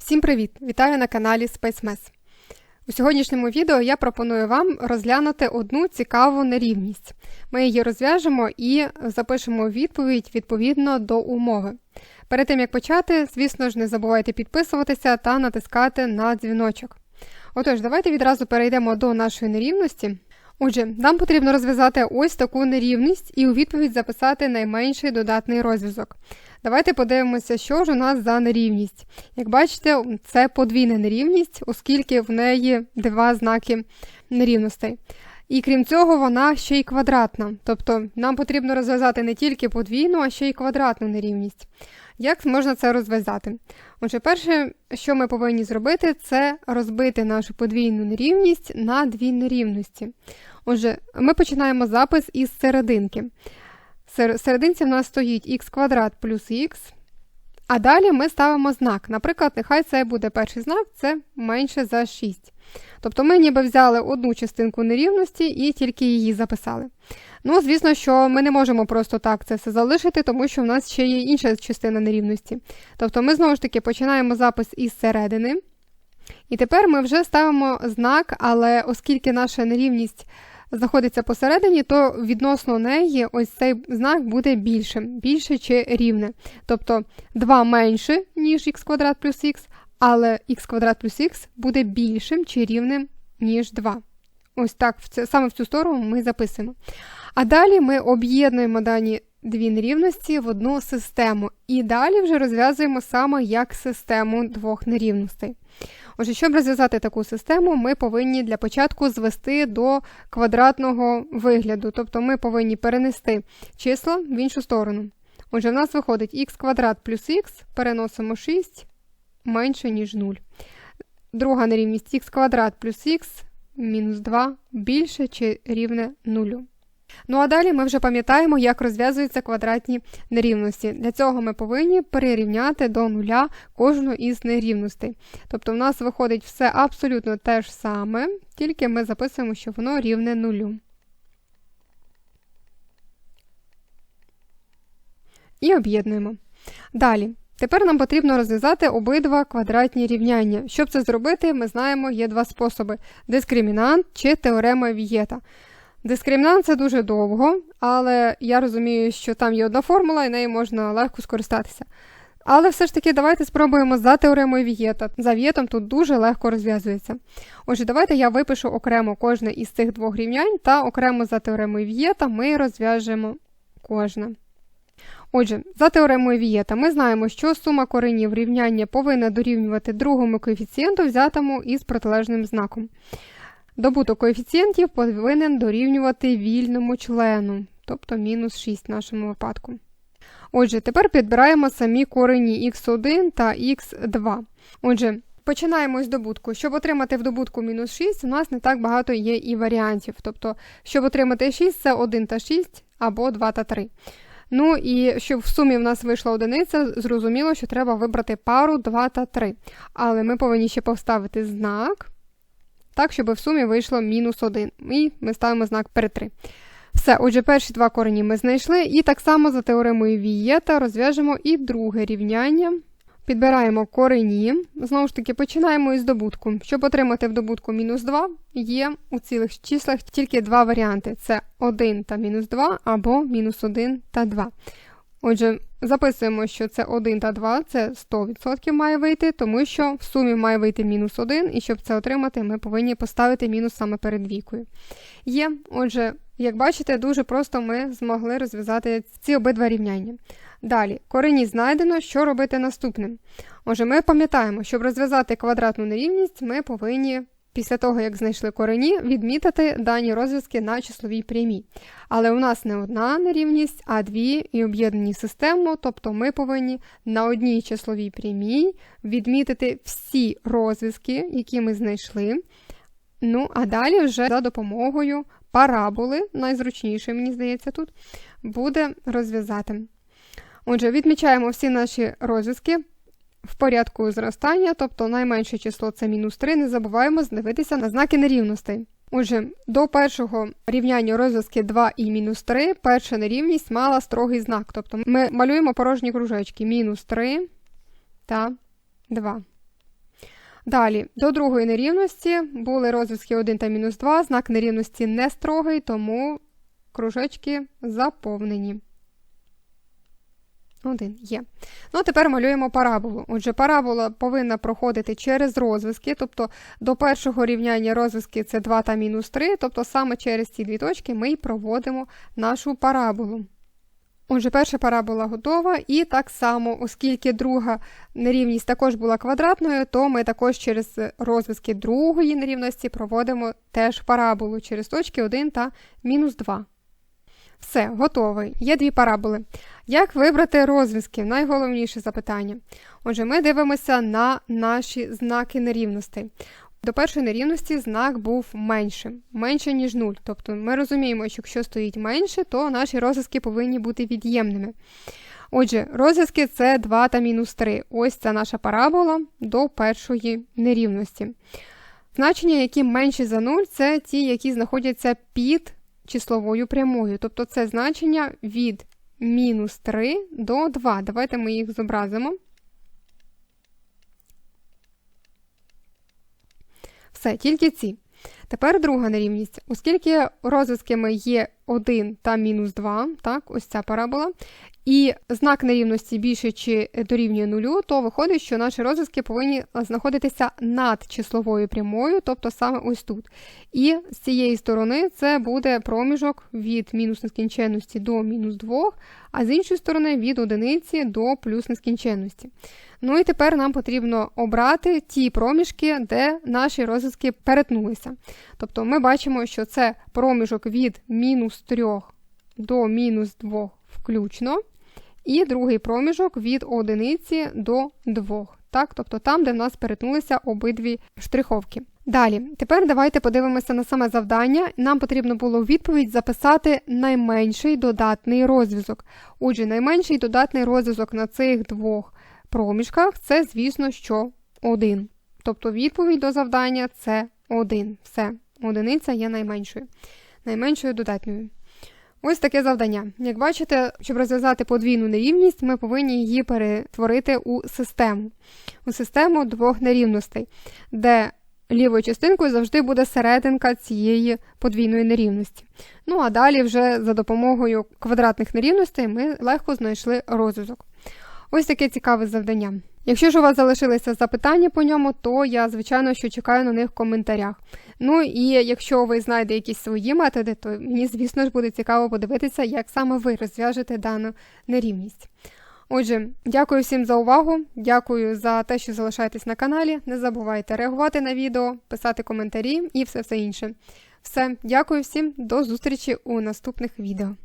Всім привіт! Вітаю на каналі SpaceMess. У сьогоднішньому відео я пропоную вам розглянути одну цікаву нерівність. Ми її розв'яжемо і запишемо відповідь відповідно до умови. Перед тим як почати, звісно ж, не забувайте підписуватися та натискати на дзвіночок. Отож, давайте відразу перейдемо до нашої нерівності. Отже, нам потрібно розв'язати ось таку нерівність і у відповідь записати найменший додатний розв'язок. Давайте подивимося, що ж у нас за нерівність. Як бачите, це подвійна нерівність, оскільки в неї два знаки нерівностей. І крім цього, вона ще й квадратна. Тобто нам потрібно розв'язати не тільки подвійну, а ще й квадратну нерівність. Як можна це розв'язати? Отже, перше, що ми повинні зробити, це розбити нашу подвійну нерівність на дві нерівності. Отже, ми починаємо запис із серединки. Серединці в нас стоїть х квадрат плюс х. А далі ми ставимо знак. Наприклад, нехай це буде перший знак, це менше за 6. Тобто ми ніби взяли одну частинку нерівності і тільки її записали. Ну, звісно, що ми не можемо просто так це все залишити, тому що в нас ще є інша частина нерівності. Тобто ми знову ж таки починаємо запис із середини. І тепер ми вже ставимо знак, але оскільки наша нерівність знаходиться посередині, то відносно неї ось цей знак буде більшим, більше чи рівне. Тобто 2 менше, ніж х квадрат плюс х, але х квадрат плюс х буде більшим чи рівним, ніж 2. Ось так, саме в цю сторону ми записуємо. А далі ми об'єднуємо дані дві нерівності в одну систему. І далі вже розв'язуємо саме як систему двох нерівностей. Отже, щоб розв'язати таку систему, ми повинні для початку звести до квадратного вигляду. Тобто ми повинні перенести числа в іншу сторону. Отже, в нас виходить х квадрат плюс х, переносимо 6 менше, ніж 0. Друга нерівність х квадрат плюс х мінус 2 більше чи рівне 0. Ну а далі ми вже пам'ятаємо, як розв'язуються квадратні нерівності. Для цього ми повинні перерівняти до нуля кожну із нерівностей. Тобто в нас виходить все абсолютно те ж саме, тільки ми записуємо, що воно рівне нулю. І об'єднуємо. Далі. Тепер нам потрібно розв'язати обидва квадратні рівняння. Щоб це зробити, ми знаємо, є два способи: дискримінант чи теорема Вієта. Дискримінант це дуже довго, але я розумію, що там є одна формула, і нею можна легко скористатися. Але все ж таки, давайте спробуємо за теоремою Вієта. За Вієтом тут дуже легко розв'язується. Отже, давайте я випишу окремо кожне із цих двох рівнянь, та окремо за теоремою Вієта ми розв'яжемо кожне. Отже, за теоремою Вієта ми знаємо, що сума коренів рівняння повинна дорівнювати другому коефіцієнту, взятому із протилежним знаком. Добуток коефіцієнтів повинен дорівнювати вільному члену, тобто мінус 6 в нашому випадку. Отже, тепер підбираємо самі корені х1 та х2. Отже, починаємо з добутку. Щоб отримати в добутку мінус 6, у нас не так багато є і варіантів. Тобто, щоб отримати 6, це 1 та 6 або 2 та 3. Ну і щоб в сумі в нас вийшла одиниця, зрозуміло, що треба вибрати пару 2 та 3. Але ми повинні ще поставити знак так, щоб в сумі вийшло мінус 1. І ми ставимо знак перед 3. Все, отже, перші два корені ми знайшли, і так само за теоремою Вієта розв'яжемо і друге рівняння. Підбираємо корені. Знову ж таки, починаємо із добутку. Щоб отримати в добутку мінус 2, є у цілих числах тільки два варіанти: це 1 та мінус 2 або мінус 1 та 2. Отже, записуємо, що це 1 та 2, це 100% має вийти, тому що в сумі має вийти мінус 1, і щоб це отримати, ми повинні поставити мінус саме перед двійкою. Є, отже, як бачите, дуже просто ми змогли розв'язати ці обидва рівняння. Далі, корені знайдено, що робити наступним. Отже, ми пам'ятаємо, щоб розв'язати квадратну нерівність, ми повинні після того, як знайшли корені, відмітити дані розв'язки на числовій прямій. Але у нас не одна нерівність, а дві і об'єднані систему, тобто ми повинні на одній числовій прямій відмітити всі розв'язки, які ми знайшли. Ну, а далі вже за допомогою параболи, найзручніше, мені здається, тут, буде розв'язати. Отже, відмічаємо всі наші розв'язки, в порядку зростання, тобто найменше число це мінус 3, не забуваємо здивитися на знаки нерівностей. Отже, до першого рівняння розв'язки 2 і мінус 3 перша нерівність мала строгий знак. Тобто ми малюємо порожні кружечки мінус 3 та 2. Далі, до другої нерівності були розв'язки 1 та мінус 2, знак нерівності не строгий, тому кружечки заповнені. Один є. Ну, тепер малюємо параболу. Отже, парабола повинна проходити через розв'язки, тобто до першого рівняння розв'язки це 2 та мінус 3, тобто саме через ці дві точки ми й проводимо нашу параболу. Отже, перша парабола готова, і так само, оскільки друга нерівність також була квадратною, то ми також через розв'язки другої нерівності проводимо теж параболу через точки 1 та мінус 2. Все, готовий. Є дві параболи. Як вибрати розв'язки? Найголовніше запитання. Отже, ми дивимося на наші знаки нерівностей. До першої нерівності знак був меншим, менше, ніж 0. Тобто ми розуміємо, що якщо стоїть менше, то наші розв'язки повинні бути від'ємними. Отже, розв'язки це 2 та мінус 3. Ось це наша парабола до першої нерівності. Значення, які менші за 0, це ті, які знаходяться під числовою прямою. Тобто це значення від мінус 3 до 2. Давайте ми їх зобразимо. Все, тільки ці. Тепер друга нерівність. Оскільки розв'язками є 1 та мінус 2, так, ось ця парабола, і знак нерівності більше чи дорівнює нулю, то виходить, що наші розв'язки повинні знаходитися над числовою прямою, тобто саме ось тут. І з цієї сторони це буде проміжок від мінус нескінченності до мінус 2, а з іншої сторони від одиниці до плюс нескінченності. Ну і тепер нам потрібно обрати ті проміжки, де наші розв'язки перетнулися. Тобто ми бачимо, що це проміжок від мінус 3 до мінус 2 включно. І другий проміжок від одиниці до 2. Так? Тобто там, де в нас перетнулися обидві штриховки. Далі, тепер давайте подивимося на саме завдання. Нам потрібно було в відповідь записати найменший додатний розв'язок. Отже, найменший додатний розв'язок на цих двох проміжках це, звісно, що 1. Тобто відповідь до завдання це 1. Все, одиниця є найменшою, найменшою додатньою. Ось таке завдання. Як бачите, щоб розв'язати подвійну нерівність, ми повинні її перетворити у систему, у систему двох нерівностей, де лівою частинкою завжди буде серединка цієї подвійної нерівності. Ну а далі, вже за допомогою квадратних нерівностей, ми легко знайшли розв'язок. Ось таке цікаве завдання. Якщо ж у вас залишилися запитання по ньому, то я, звичайно, що чекаю на них в коментарях. Ну і якщо ви знайдете якісь свої методи, то мені, звісно ж, буде цікаво подивитися, як саме ви розв'яжете дану нерівність. Отже, дякую всім за увагу, дякую за те, що залишаєтесь на каналі. Не забувайте реагувати на відео, писати коментарі і все все інше. Все, дякую всім, до зустрічі у наступних відео.